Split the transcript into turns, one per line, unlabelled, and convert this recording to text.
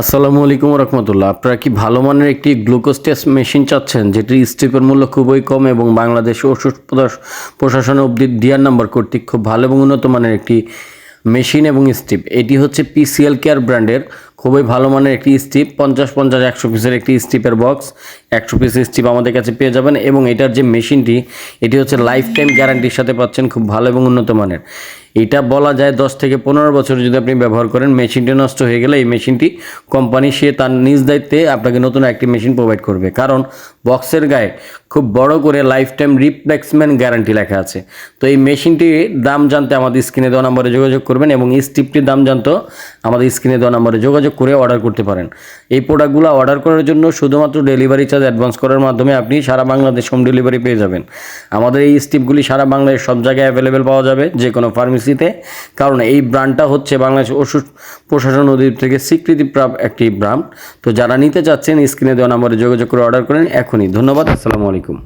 আসসালামু আলাইকুম রহমতুল্লাহ। আপনারা কি ভালো মানের একটি গ্লুকোজ টেস্ট মেশিন চাচ্ছেন, যেটির স্টিপের মূল্য খুবই কম এবং বাংলাদেশ ওষুধ প্রশাসন অবধি ডিআর নাম্বার কর্তৃক খুব ভালো এবং উন্নত মানের একটি মেশিন এবং স্টিপ। এটি হচ্ছে পিসিএল কেয়ার ব্র্যান্ডের খুবই ভালো মানের একটি স্টিপ, পঞ্চাশ পঞ্চাশ একশো পিসের একটি স্টিপের বক্স, একশো পিস স্টিপ আমাদের কাছে পেয়ে যাবেন এবং এটার যে মেশিনটি, এটি হচ্ছে লাইফ টাইম গ্যারান্টির সাথে পাচ্ছেন খুব ভালো এবং উন্নত মানের। এটা বলা যায় দশ থেকে পনেরো বছর যদি আপনি ব্যবহার করেন, মেশিনটি নষ্ট হয়ে গেলে এই মেশিনটি কোম্পানি সে তার নিজ দায়িত্বে আপনাকে নতুন একটি মেশিন প্রোভাইড করবে। কারণ বক্সের গায়ে খুব বড় করে লাইফ টাইম রিপ্লেক্সমেন্ট গ্যারান্টি লেখা আছে। তো এই মেশিনটির দাম জানতে আমাদের স্ক্রিনে দেওয়া নম্বরে যোগাযোগ করবেন এবং এই স্টিপটির দাম জানতেও আমাদের স্ক্রিনে দেওয়া নম্বরে যোগাযোগ করে অর্ডার করতে পারেন। এই প্রোডাক্টগুলো অর্ডার করার জন্য শুধুমাত্র ডেলিভারি চার্জ অ্যাডভান্স করার মাধ্যমে আপনি সারা বাংলাদেশ হোম ডেলিভারি পেয়ে যাবেন। আমাদের এই স্টিপগুলি সারা বাংলাদেশ সব জায়গায় অ্যাভেলেবেল পাওয়া যাবে যে কোনো ফার্মেসিতে কারণ এই ব্র্যান্ডটা হচ্ছে বাংলাদেশ ওষুধ প্রশাসন অধিদপ্তর থেকে স্বীকৃতিপ্রাপ্ত একটি ব্র্যান্ড তো যারা নিতে চাচ্ছেন, স্ক্রিনে দেওয়া নম্বরে যোগাযোগ করে অর্ডার করেন এখনই। ধন্যবাদ, আসসালামু আলাইকুম।